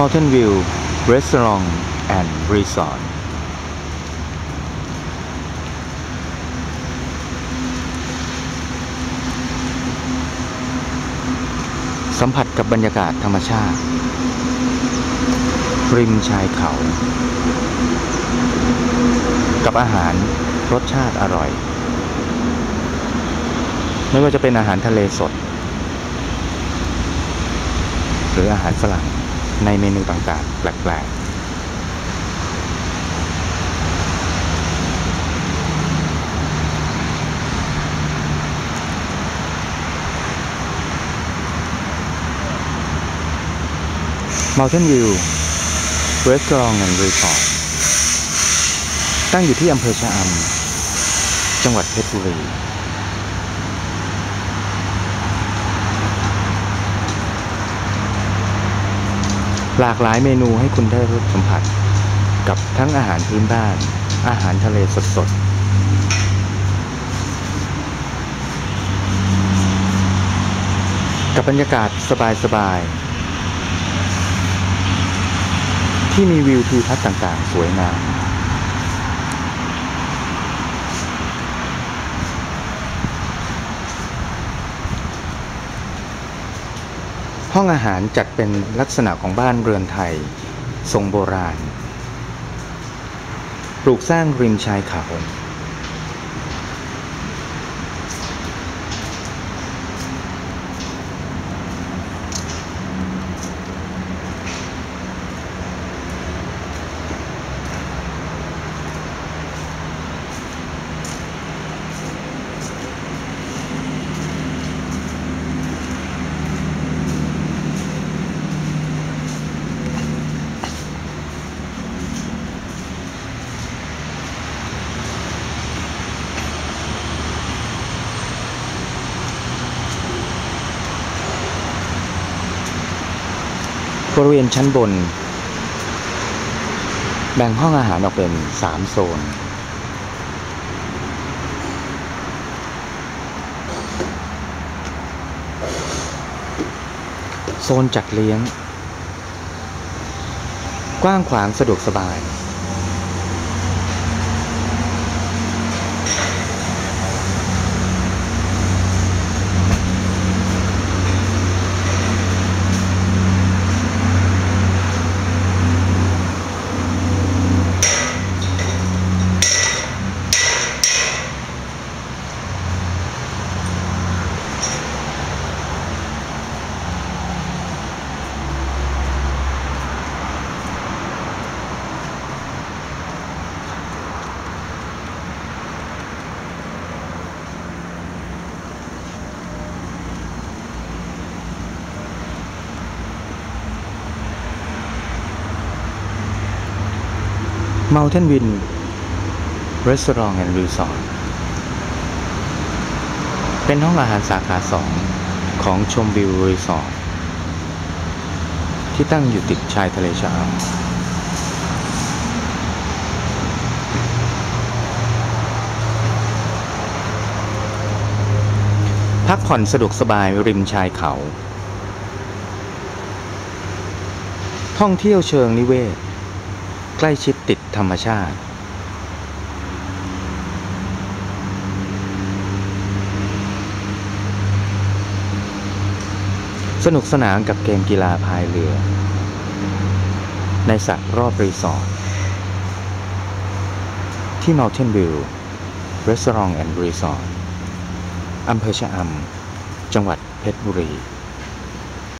Mountain View Restaurant and Resort สัมผัสกับบรรยากาศธรรมชาติ ริมชายเขา กับอาหารรสชาติอร่อย ไม่ว่าจะเป็นอาหารทะเลสด หรืออาหารฝรั่ง ในเมนูต่างๆ แปลกๆ Mountain View Restaurant and Resort ตั้งอยู่ที่อำเภอชะอำจังหวัดเพชรบุรี หลากหลายเมนูให้คุณได้รับสัมผัส กับทั้งอาหารพื้นบ้าน อาหารทะเลสดๆกับบรรยากาศสบายๆ ที่มีวิวทิวทัศน์ต่างๆ สวยงาม ห้องอาหารจัดเป็นลักษณะของบ้านเรือนไทย ทรงโบราณ ปลูกสร้างริมชายเขา บริเวณชั้นบน แบ่งห้องอาหารออกเป็น 3 โซน โซนจัดเลี้ยง กว้างขวางสะดวกสบาย Mountain Wind Restaurant and Resort เป็นห้องอาหารสาขาสองของชมวิวรีสอร์ทที่ตั้งอยู่ติดชายทะเลชะอำพักผ่อนสะดวกสบายริมชายเขา ท่องเที่ยวเชิงนิเวศ ใกล้ชิดติดธรรมชาติ สนุกสนานกับเกมกีฬาพายเรือ ในสระรอบรีสอร์ทที่ Mountain View Restaurant and Resort อำเภอชะอำจังหวัดเพชรบุรี